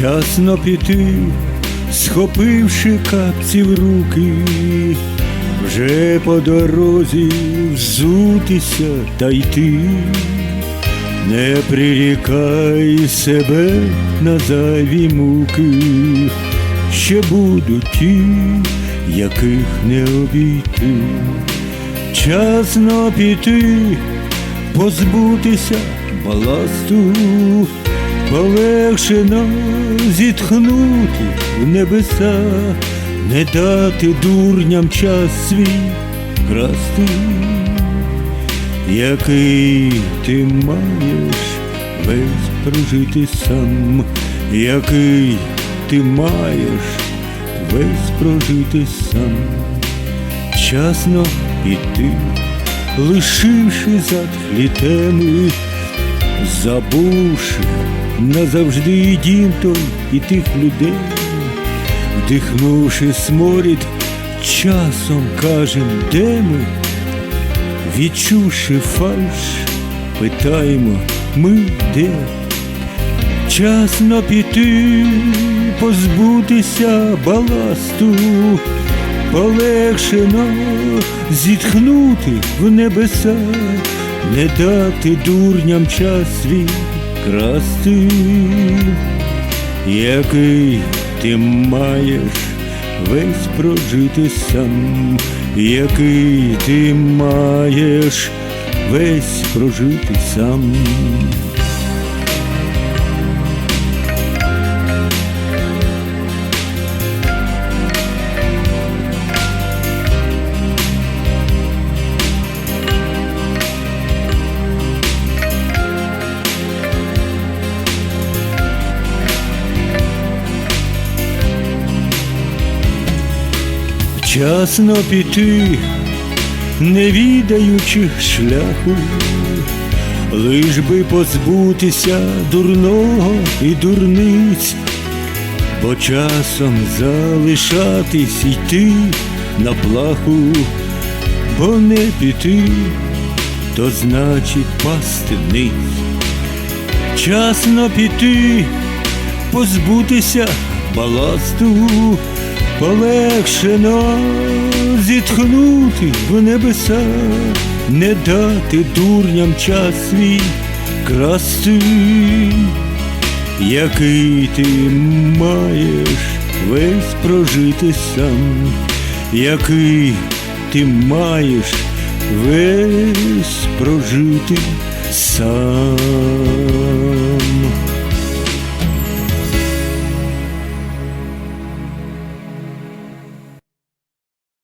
Вчасно піти, схопивши капці в руки, вже по дорозі взутися та йти, не прирікай себе на зайві муки, ще будуть ті, яких не обійти. Часно піти, позбутися баласту, полегшено зітхнути в небеса, не дати дурням час свій красти, який ти маєш весь прожити сам, який ти маєш весь прожити сам? Вчасно піти, лишивши затхлі теми, забувши назавжди і дім той і тих людей, вдихнувши сморід, часом кажем, де ми, відчувши фальш, питаємо, ми де. Часно піти, позбутися баласту, полегшено зітхнути в небеса, не дати дурням час свій красти, який ти маєш весь прожити сам, який ти маєш весь прожити сам. Вчасно піти, не відаючи шляху, лиш би позбутися дурного і дурниць, бо часом залишатись йти на плаху, бо не піти, то значить пасти вниз. Часно піти, позбутися баласту, полегшено зітхнути в небеса, не дати дурням час свій красти, який ти маєш весь прожити сам, який ти маєш весь прожити сам.